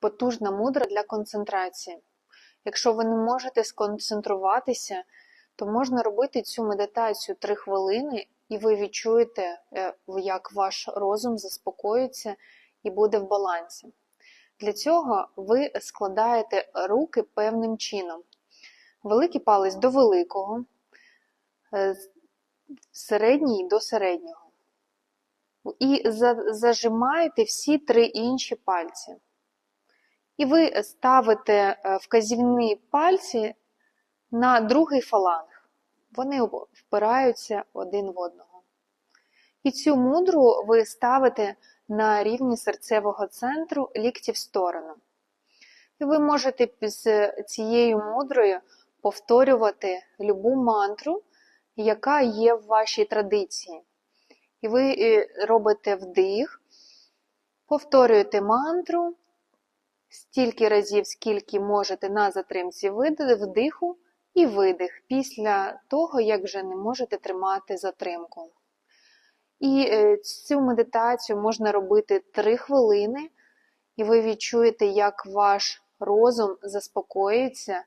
потужна мудра для концентрації. Якщо ви не можете сконцентруватися, то можна робити цю медитацію 3 хвилини, і ви відчуєте, е, як ваш розум заспокоїться і буде в балансі. Для цього ви складаєте руки певним чином. Великий палець до великого, е, середній до середнього. І зажимаєте всі три інші пальці. І ви ставите е, вказівні пальці на другий фаланг. Вони впираються один в одного. І цю мудру ви ставите на рівні серцевого центру лікті в сторону. І ви можете з цією мудрою повторювати любу мантру, яка є в вашій традиції. І ви е, робите вдих, повторюєте мантру стільки разів, скільки можете на затримці вдиху і видих після того, як вже не можете тримати затримку. І е, цю медитацію можна робити 3 хвилини, і ви відчуєте, як ваш розум заспокоїться,